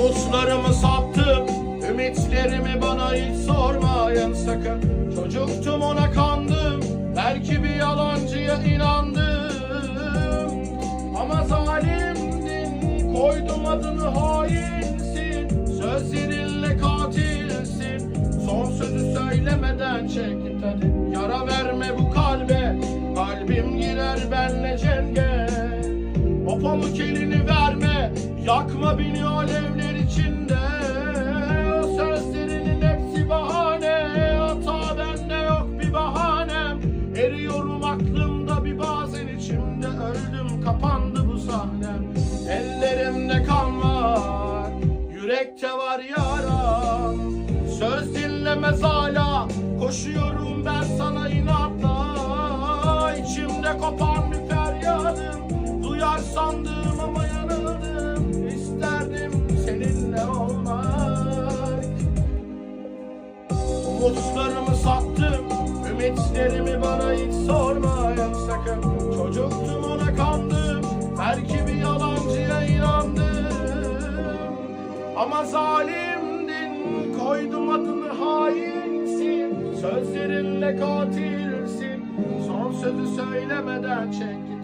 Umutlarımı sattım Ümitlerimi bana hiç sormayın sakın. Çocuktum ona kandım Belki bir yalancıya inandım. Ama zalimdin Koydum adını hainsin Sözlerinle katilsin. Son sözü söylemeden çek hadi Yara verme bu kalbe. Kalbim girer benle cenge. O pamuk elini verme Yakma beni alevler içinde. O sözlerinin hepsi bahane. Hata bende yok bir bahanem. Eriyorum aklımda bir bazen içimde. Öldüm kapandı bu sahnem. Ellerimde kan var Yürekte var yaram. Söz dinlemez hala Koşuyorum ben sana inatla. İçimde kopan bir feryadım Duyar sandım Umutlarımı sattım. Ümitlerimi bana hiç sormayın sakın. Çocuktum ona kandım. Belki bir yalancıya inandım. Ama zalimdin Koydum adını hainsin. Sözlerinle katilsin. Son sözü söylemeden çek git